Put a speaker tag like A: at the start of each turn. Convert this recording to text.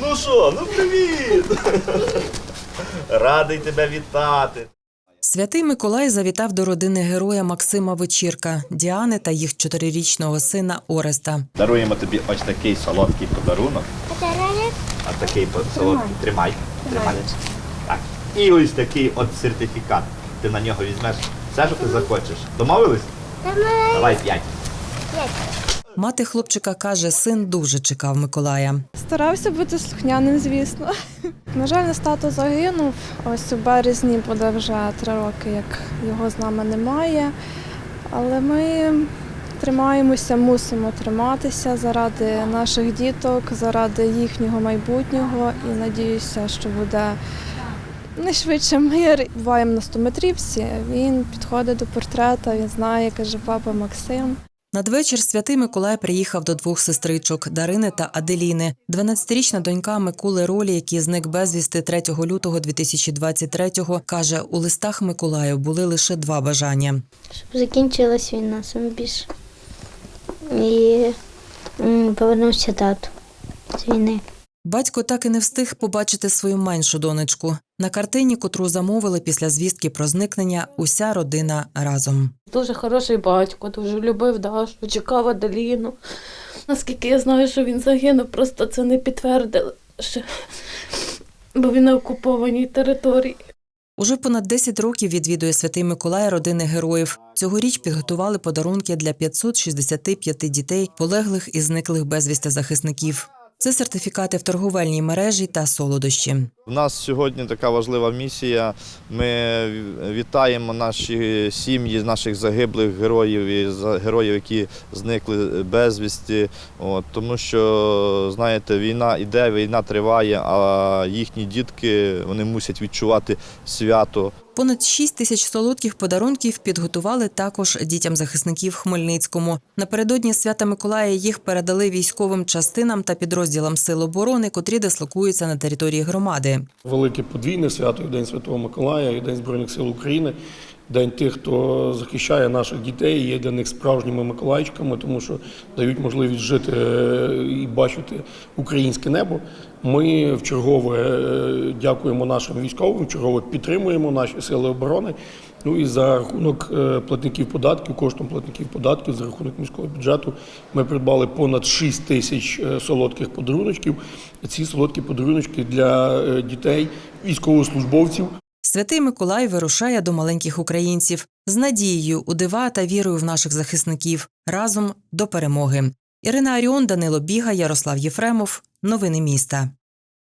A: Ну що, ну привіт! Радий тебе вітати.
B: Святий Миколай завітав до родини героя Максима Вечірка, Діани та їх чотирирічного сина Ореста.
A: Даруємо тобі ось такий солодкий подарунок. А такий солодкий. Тримай. Тримай. Так. І ось такий от сертифікат. Ти на нього візьмеш все, що ти захочеш. Домовились? Давай п'ять. п'ять.
B: Мати хлопчика каже, син дуже чекав Миколая.
C: Старався бути слухняним, звісно. На жаль, тато загинув. Ось у березні буде вже три роки, як його з нами немає. Але ми тримаємося, мусимо триматися заради наших діток, заради їхнього майбутнього і надіюся, що буде найшвидше мир. Буваємо на стометрівці. Він підходить до портрета, він знає, каже папа Максим.
B: Надвечір святий Миколай приїхав до двох сестричок Дарини та Аделіни. 12-річна донька Миколи Ролі, який зник безвісти 3 лютого 2023-го, каже, у листах Миколаю були лише два бажання.
D: щоб закінчилась війна саме більше. І повернувся тато з війни.
B: Батько так і не встиг побачити свою меншу донечку. На картині, котру замовили після звістки про зникнення, уся родина разом.
E: Дуже хороший батько, дуже любив Дашу, чекав Аделіну. Наскільки я знаю, що він загинув, просто це не підтвердили. ще. Бо він на окупованій території.
B: Уже понад 10 років відвідує святий Миколай родини героїв. Цьогоріч підготували подарунки для 565 дітей, полеглих і зниклих безвісти захисників. Це сертифікати в торговельній мережі та солодощі.
A: У нас сьогодні така важлива місія. Ми вітаємо наші сім'ї, наших загиблих героїв і героїв, які зникли безвісті. От, тому що, знаєте, війна іде, війна триває, а їхні дітки вони мусять відчувати свято.
B: Понад 6 тисяч солодких подарунків підготували також дітям захисників Хмельницькому. Напередодні свята Миколая їх передали військовим частинам та підрозділам сил оборони, котрі дислокуються на території громади.
F: Велике подвійне свято і День Святого Миколая, і День Збройних сил України, День тих, хто захищає наших дітей, є для них справжніми миколайчиками, тому що дають можливість жити е, і бачити українське небо. Ми в чергове е, дякуємо нашим військовим, чергове підтримуємо наші сили оборони. Ну і за рахунок е, платників податків, коштом платників податків, за рахунок міського бюджету, ми придбали понад 6 тисяч солодких подаруночків. Ці солодкі подаруночки для дітей, військовослужбовців.
B: Святий Миколай вирушає до маленьких українців з надією у дива та вірою в наших захисників разом до перемоги. Ірина Аріон, Данило Біга, Ярослав Єфремов. Новини міста.